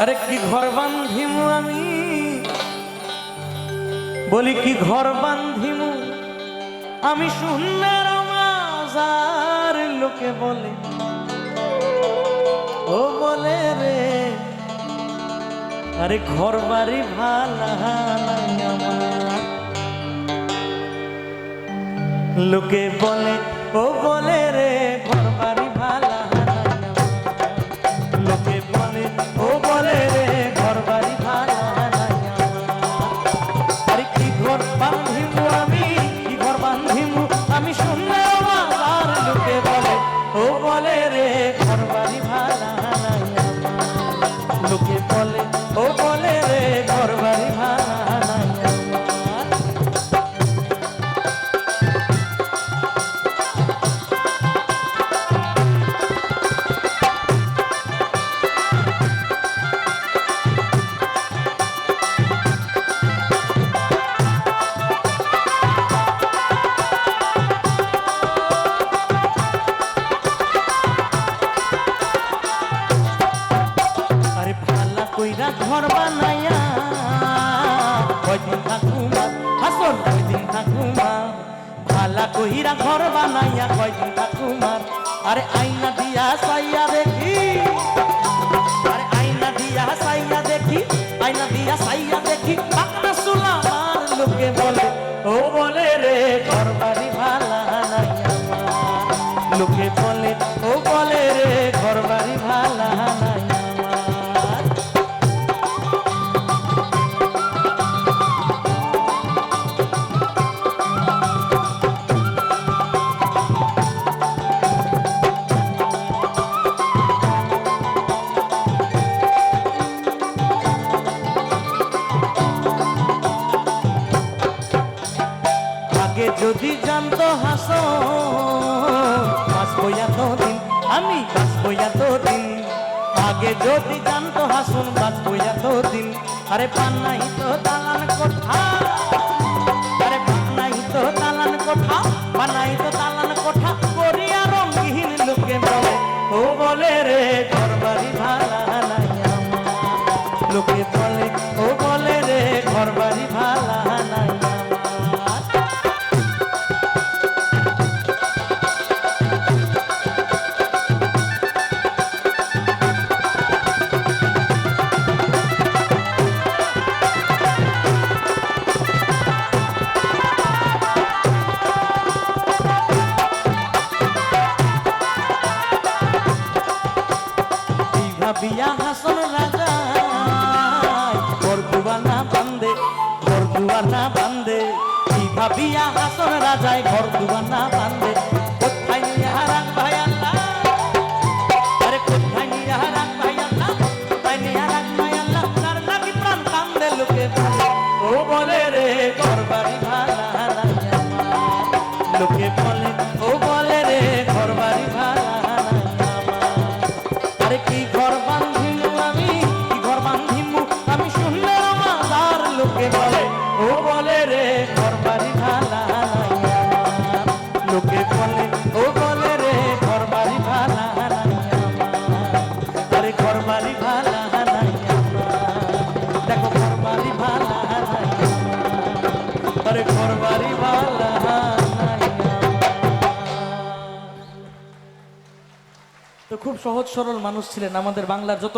আরে কি ঘর বান্ধিমু আমি? বলি কি ঘর বান্ধিমু আমি সুন্দর মাজার লোকে বলে। ও বলে রে, আরে ঘর বাড়ি ভালা আমার। লোকে বলে ও বলে রে ঘর বানাইয়া, কয়দিন থাকুমা হাসন, কয়দিন থাকুমা ভালা কইরা ঘর বানাইয়া কয়দিন থাকুমার আরে আইনা দিয়া সাইয়া দেখি, আরে আইনা দিয়া সাইয়া দেখি, আইনা দিয়া সাইয়া দেখি পাকনা সুলামার লোকে বলে, ও বলে রে ঘর বাড়ি ভালা নাই লোকে বলে, ও আগে যদি জানতো হাস বাঁচবো এতদিন আমি বাঁচবো এতদিন আগে যদি জানতো হাসুন বাঁচবো এতদিন আরে পান নাই তো দালান কোঠা। আরে পান নাই তো দালান কোঠা বানাই তো দালান কোঠা। করিয়া রঙিন লোকে বলে, ও বলে রে ঘর বাড়ি ভালা লোকে বলে, ও ভাবিয়া হাসন রাজা ঘরদুয়ানা বান্দে ঘরদুয়ানা বান্দে এই ভাবিয়া হাসন রাজায় ঘরদুয়ানা বান্দে, কোথায় নিয়ে হারান ভাই আল্লাহ? আরে কোথায় নিয়ে হারান ভাই আল্লাহ? কোথায় নিয়ে হারান ভাই আল্লাহ? তার লাগি প্রাণ কান্দে লোকে বলে ও বলে রে, ঘর বাড়ি ভালা লোকে বলে তো খুব সহজ সরল মানুষ ছিলেন আমাদের বাংলার যত